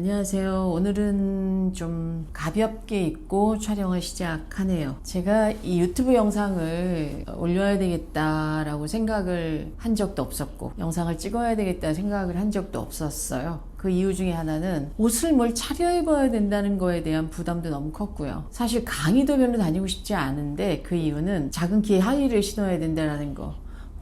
안녕하세요. 오늘은 좀 가볍게 입고 촬영을 시작하네요. 제가 이 유튜브 영상을 올려야 되겠다라고 생각을 한 적도 없었고, 영상을 찍어야 되겠다 생각을 한 적도 없었어요. 그 이유 중에 하나는 옷을 뭘 차려입어야 된다는 거에 대한 부담도 너무 컸고요. 사실 강의도 별로 다니고 싶지 않은데 그 이유는 작은 키에 하이를 신어야 된다는 거.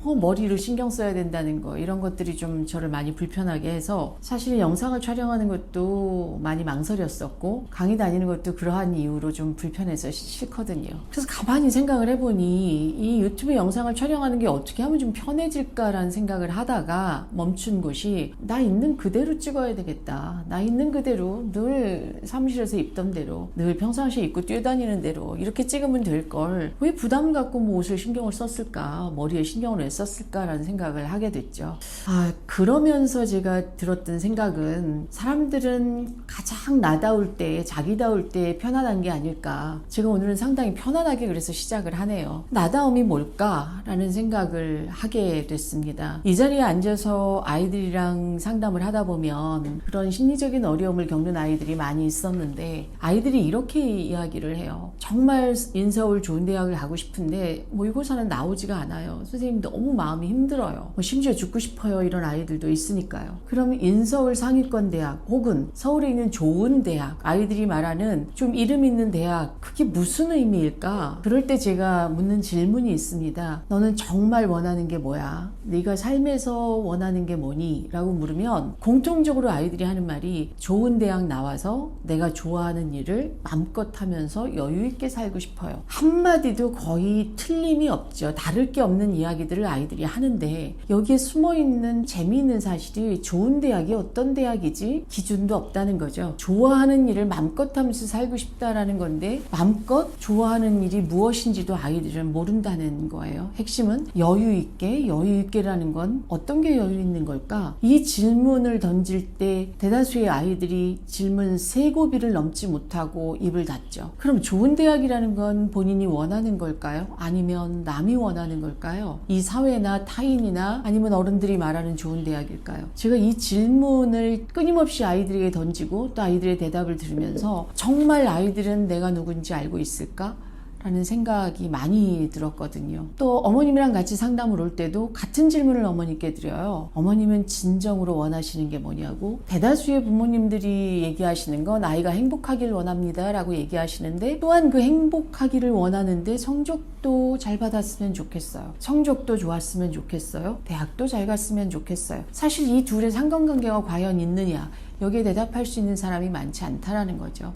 어, 머리를 신경 써야 된다는 거 이런 것들이 좀 저를 많이 불편하게 해서 사실 영상을 촬영하는 것도 많이 망설였었고 강의 다니는 것도 그러한 이유로 좀 불편해서 싫거든요. 그래서 가만히 생각을 해보니 이 유튜브 영상을 촬영하는 게 어떻게 하면 좀 편해질까라는 생각을 하다가 멈춘 곳이 나 있는 그대로 찍어야 되겠다. 나 있는 그대로 늘 사무실에서 입던 대로 늘 평상시에 입고 뛰어다니는 대로 이렇게 찍으면 될 걸 왜 부담을 갖고 뭐 옷을 신경을 썼을까 머리에 신경을 왜 썼을까라는 생각을 하게 됐죠. 아 그러면서 제가 들었던 생각은 사람들은 가장 나다울 때 자기다울 때 편안한 게 아닐까. 제가 오늘은 상당히 편안하게 그래서 시작을 하네요. 나다움이 뭘까라는 생각을 하게 됐습니다. 이 자리에 앉아서 아이들이랑 상담을 하다 보면 그런 심리적인 어려움을 겪는 아이들이 많이 있었는데 아이들이 이렇게 이야기를 해요. 정말 인서울 좋은 대학을 가고 싶은데 모의고사는 나오지가 않아요. 선생님 너무 마음이 힘들어요. 뭐 심지어 죽고 싶어요 이런 아이들도 있으니까요. 그러면 인서울 상위권 대학 혹은 서울에 있는 좋은 대학 아이들이 말하는 좀 이름 있는 대학 그게 무슨 의미일까? 그럴 때 제가 묻는 질문이 있습니다. 너는 정말 원하는 게 뭐야? 네가 삶에서 원하는 게 뭐니? 라고 물으면 공통적으로 아이들이 하는 말이 좋은 대학 나와서 내가 좋아하는 일을 맘껏 하면서 여유 있게 살고 싶어요. 한마디도 거의 틀림이 없죠. 다를 게 없는 이야기들을 아이들이 하는데 여기에 숨어 있는 재미있는 사실이 좋은 대학이 어떤 대학이지 기준도 없다는 거죠. 좋아하는 일을 맘껏 하면서 살고 싶다라는 건데 맘껏 좋아하는 일이 무엇인지도 아이들은 모른다는 거예요. 핵심은 여유 있게 여유 있게라는 건 어떤 게 여유 있는 걸까? 이 질문을 던질 때 대다수의 아이들이 질문 세 고비를 넘지 못하고 입을 닫죠. 그럼 좋은 대학이라는 건 본인이 원하는 걸까요? 아니면 남이 원하는 걸까요? 이 사회나 타인이나 아니면 어른들이 말하는 좋은 대학일까요? 제가 이 질문을 끊임없이 아이들에게 던지고 또 아이들의 대답을 들으면서 정말 아이들은 내가 누군지 알고 있을까? 라는 생각이 많이 들었거든요. 또 어머님이랑 같이 상담을 올 때도 같은 질문을 어머니께 드려요. 어머님은 진정으로 원하시는 게 뭐냐고. 대다수의 부모님들이 얘기하시는 건 아이가 행복하길 원합니다. 라고 얘기하시는데 또한 그 행복하기를 원하는데 성적도 잘 받았으면 좋겠어요. 성적도 좋았으면 좋겠어요. 대학도 잘 갔으면 좋겠어요. 사실 이 둘의 상관관계가 과연 있느냐. 여기에 대답할 수 있는 사람이 많지 않다라는 거죠.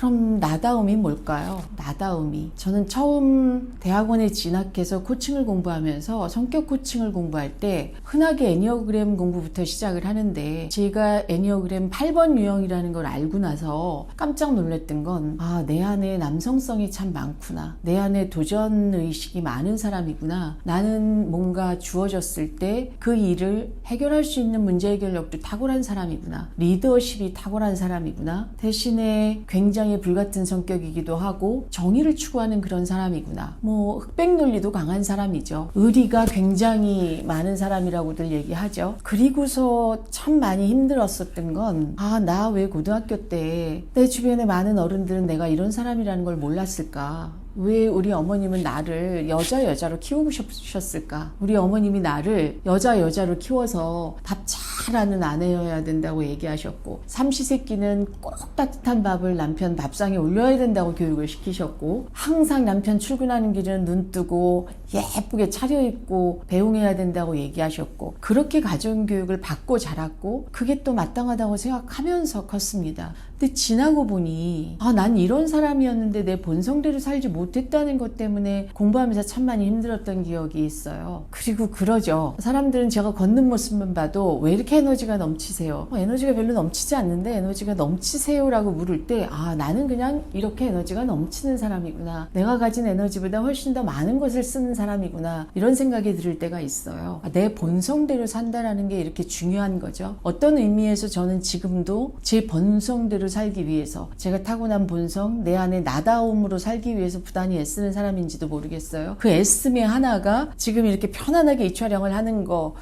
그럼 나다움이 뭘까요? 나다움이. 저는 처음 대학원에 진학해서 코칭을 공부하면서 성격 코칭을 공부할 때 흔하게 애니어그램 공부부터 시작을 하는데 제가 애니어그램 8번 유형이라는 걸 알고 나서 깜짝 놀랐던 건 아, 내 안에 남성성이 참 많구나. 내 안에 도전 의식이 많은 사람이구나. 나는 뭔가 주어졌을 때 그 일을 해결할 수 있는 문제 해결력도 탁월한 사람이구나. 리더십이 탁월한 사람이구나. 대신에 굉장히 불같은 성격이기도 하고 정의를 추구하는 그런 사람이구나. 뭐 흑백 논리도 강한 사람이죠. 의리가 굉장히 많은 사람이라고들 얘기하죠. 그리고서 참 많이 힘들었었던 건 아, 나 왜 고등학교 때 내 주변에 많은 어른들은 내가 이런 사람이라는 걸 몰랐을까? 왜 우리 어머님은 나를 여자 여자로 키우고 싶으셨을까? 우리 어머님이 나를 여자 여자로 키워서 답 잘하는 아내여야 된다고 얘기하셨고 삼시세끼는 꼭 따뜻한 밥을 남편 밥상에 올려야 된다고 교육을 시키셨고 항상 남편 출근하는 길은 눈 뜨고 예쁘게 차려입고 배웅해야 된다고 얘기하셨고 그렇게 가정 교육을 받고 자랐고 그게 또 마땅하다고 생각하면서 컸습니다. 근데 지나고 보니 아, 난 이런 사람이었는데 내 본성대로 살지 못 했다는 것 때문에 공부하면서 참 많이 힘들었던 기억이 있어요. 그리고 그러죠. 사람들은 제가 걷는 모습만 봐도 왜 이렇게 에너지가 넘치세요? 어, 에너지가 별로 넘치지 않는데 에너지가 넘치세요라고 물을 때 아, 나는 그냥 이렇게 에너지가 넘치는 사람이구나. 내가 가진 에너지보다 훨씬 더 많은 것을 쓰는 사람이구나. 이런 생각이 들을 때가 있어요. 아, 내 본성대로 산다라는 게 이렇게 중요한 거죠. 어떤 의미에서 저는 지금도 제 본성대로 살기 위해서 제가 타고난 본성, 내 안에 나다움으로 살기 위해서 부단히 애쓰는 사람인지도 모르겠어요. 그 애씀의 하나가 지금 이렇게 편안하게 이 촬영을 하는 거,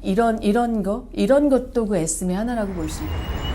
이런, 이런 거, 이런 것도 그 애씀의 하나라고 볼 수 있고.